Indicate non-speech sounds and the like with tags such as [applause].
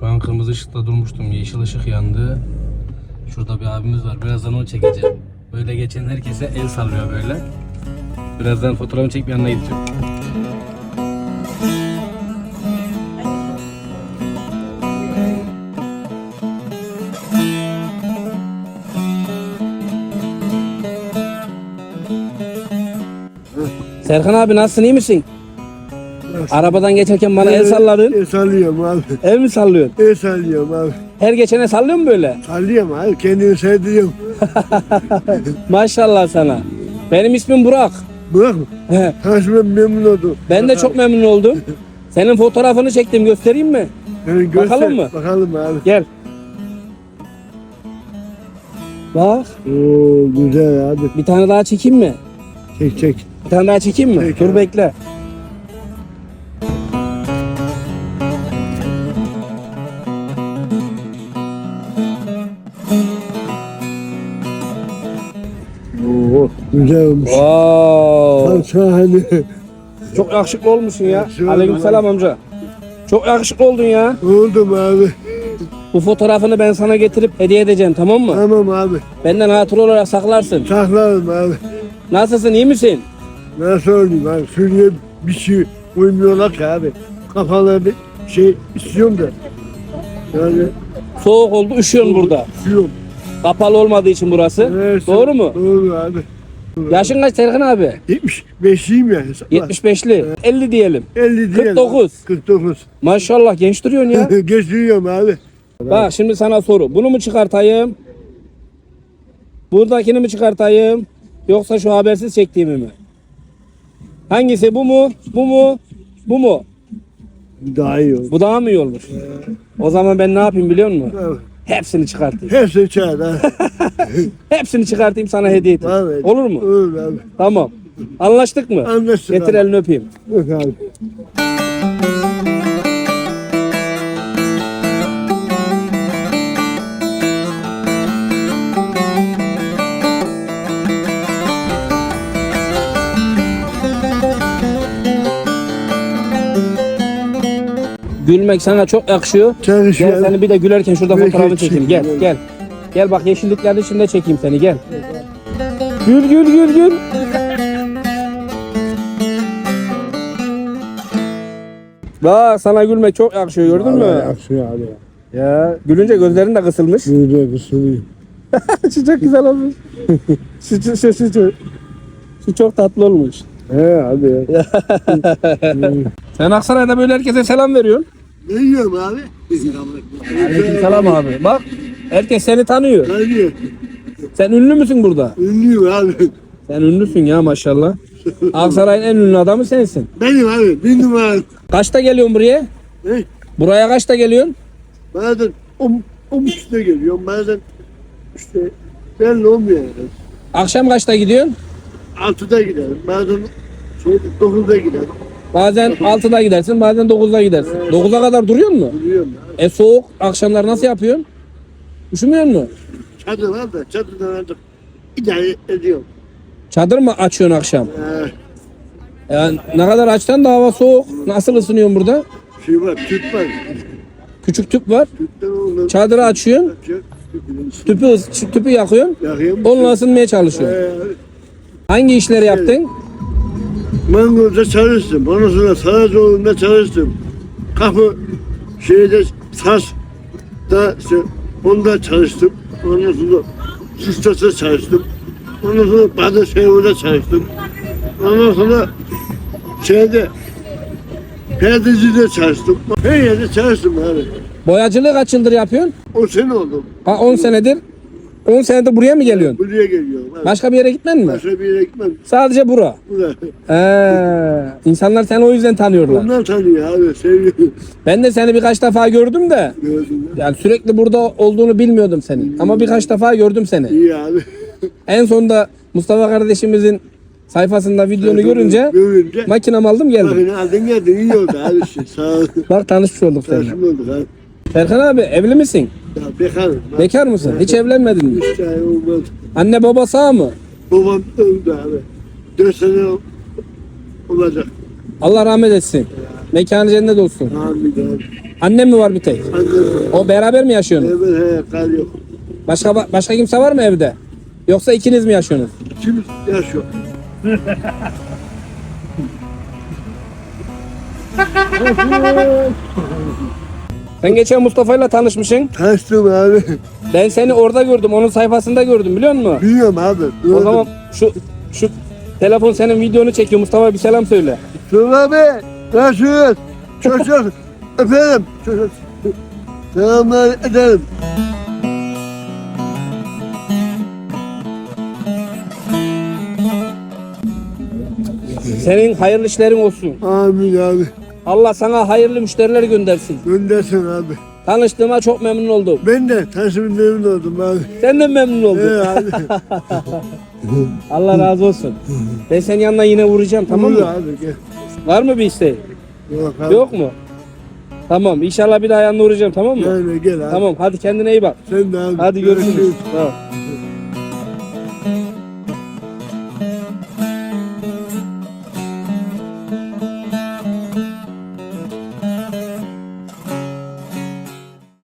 Şu an kırmızı ışıkta durmuştum. Yeşil ışık yandı. Şurada bir abimiz var. Birazdan onu çekeceğim. Böyle geçen herkese el sallıyor böyle. Birazdan fotoğrafını çekip yanına gideceğim. Serkan abi nasılsın iyi misin? Arabadan geçerken bana el salladın. El sallıyorum abi. El mi sallıyorsun? El sallıyorum abi. Her geçene sallıyor mu böyle? Sallıyorum abi. Kendimi sevdiriyorum. [laughs] Maşallah sana. Benim ismim Burak. Bırak mı? He, Tanışmam memnun oldum. ben de çok memnun oldum. [laughs] Senin fotoğrafını çektim göstereyim mi? Yani göster. Bakalım mı? Bakalım abi. Gel. Bak Oo güzel abi. bir tane daha çekeyim mi? Çek çek. Bir tane daha çekeyim mi? Çek Dur abi. bekle. Güzel olmuş. Wow. Şahane. Çok yakışıklı olmuşsun ya. Yakışıklı Aleykümselam amca. Çok yakışıklı oldun ya. Oldum abi. Bu fotoğrafını ben sana getirip hediye edeceğim tamam mı? Tamam abi. Benden hatıra olarak saklarsın. Saklarım abi. Nasılsın iyi misin? Nasıl olayım abi? Şuraya bir şey uymuyorlar ki abi. Kafalı bir şey istiyorum da. Yani Soğuk oldu üşüyorsun burada. istiyorum. Kapalı olmadığı için burası. Evet, Doğru mu? Doğru abi. Yaşın kaç Serkan abi? 75'liyim ya. hesapla. 75'li. 50 diyelim. 50 değil. 49. 49. Maşallah genç duruyorsun ya. [laughs] Geçiriyorum abi. Bak şimdi sana soru. Bunu mu çıkartayım? Buradakini mi çıkartayım? Yoksa şu habersiz çektiğimi mi? Hangisi bu mu? Bu mu? Bu mu? Daha iyi oldu. Bu daha mı iyi olmuş? O zaman ben ne yapayım biliyor musun? Abi, Hepsini çıkartayım. Hepsi çağır ha. [laughs] [laughs] Hepsini çıkartayım sana hediye edeyim. Vallahi. Olur mu? Olur abi. Tamam. Anlaştık mı? Anlaştık Getir abi. elini öpeyim. Yok abi. Gülmek sana çok yakışıyor. Çalışıyor. Gel seni bir de gülerken şurada Gülerken fotoğrafını çekeyim. Gel çekeyim. gel. Gel bak yeşilliklerin içinde çekeyim seni gel. Gül gül gül gül. Bak sana gülmek çok yakışıyor gördün mü? Vallahi Yakışıyor abi. Ya gülünce gözlerin de kısılmış. Böyle kısılıyor. [laughs] şu çok güzel olmuş. [laughs] şu, şu, şu, şu, şu. Şu çok tatlı olmuş. He abi ya. [laughs] Sen Aksaray'da böyle herkese selam veriyorsun. Ne yiyorum abi? Aleykümselam abi. Bak herkes seni tanıyor. Tanıyor. Sen ünlü müsün burada? Ünlüyüm abi. Sen ünlüsün ya maşallah. Aksaray'ın en ünlü adamı sensin. Benim abi. Bir numara. Kaçta geliyorsun buraya? Ne? Buraya kaçta geliyorsun? Bazen on, on buçukta geliyorum. Bazen işte belli olmuyor yani. Akşam kaçta gidiyorsun? Altıda giderim. Bazen şey, dokuzda giderim. Bazen 6'da gidersin, bazen 9'da gidersin. 9'a kadar duruyor mu? Abi. E soğuk, akşamlar nasıl yapıyorsun? Üşümüyor musun? Çadır var da çadırdan artık idare ediyorum. Çadır mı açıyorsun akşam? Ee, Yani ne kadar açtan da hava soğuk. Nasıl ısınıyorsun burada? şey var, tüp var. Küçük tüp var. Tüpten Çadırı açıyorsun, tüpü, ıs- tüpü yakıyorsun. Yakıyorum. Onunla ısınmaya çalışıyorsun. Ee, Hangi işleri yaptın? Mangol'da çalıştım. Ondan sonra Saracoğlu'nda çalıştım. Kapı şeyde saz da işte onda çalıştım. Ondan sonra Sustas'ta çalıştım. Ondan sonra Badı Şehir'de çalıştım. Ondan sonra şeyde Perdeci'de çalıştım. Her yerde çalıştım abi. Boyacılığı kaç yıldır yapıyorsun? O sene oldu. Ha 10 senedir. 10 senedir buraya mı geliyorsun? Buraya geliyorum. Abi. Başka bir yere gitmedin mi? Başka bir yere gitmem. Sadece bura. Buraya. Ee, insanlar seni o yüzden tanıyorlar. Ondan tanıyor abi. Seviyorum. Ben de seni birkaç defa gördüm de Gördüm. yani sürekli burada olduğunu bilmiyordum senin. Ama birkaç defa gördüm seni. İyi abi. En sonunda Mustafa kardeşimizin sayfasında videonu görünce Görünce. makinamı aldım geldim. Bakın aldın geldin iyi oldu abi. Sağ ol. Bak tanışmış olduk seninle. Karşım olduk abi. Serkan abi evli misin? Ya bekarım. Ben Bekar mısın? Hiç evlenmedin mi? Üç tane olmadı. Anne baba sağ mı? Babam öldü abi. Dört sene olacak. Allah rahmet etsin. Mekanı cennet olsun. Amin abi. Annem mi var bir tek? Annem. O beraber mi yaşıyorsunuz? Evet he kal yok. Başka başka kimse var mı evde? Yoksa ikiniz mi yaşıyorsunuz? Kim yaşıyor? [laughs] Sen geçen Mustafa'yla tanışmışsın. Tanıştım abi. Ben seni orada gördüm. Onun sayfasında gördüm biliyor musun? Biliyorum abi. O zaman şu şu telefon senin videonu çekiyor. Mustafa bir selam söyle. Dur abi. Nasılsınız? Çocuk. Efendim. Çocuk. Selamlar ederim. Senin hayırlı işlerin olsun. Amin abi. Allah sana hayırlı müşteriler göndersin. Göndersin abi. Tanıştığıma çok memnun oldum. Ben de tanıştığım memnun oldum abi. Sen de memnun oldun. Ee abi. [laughs] Allah razı olsun. Ben senin yanına yine uğrayacağım tamam mı? abi gel. Var mı bir isteğin? Yok abi. Yok mu? Tamam inşallah bir daha yanına uğrayacağım tamam mı? Yani gel abi. Tamam hadi kendine iyi bak. Sen de abi. Hadi görüşürüz. Tamam.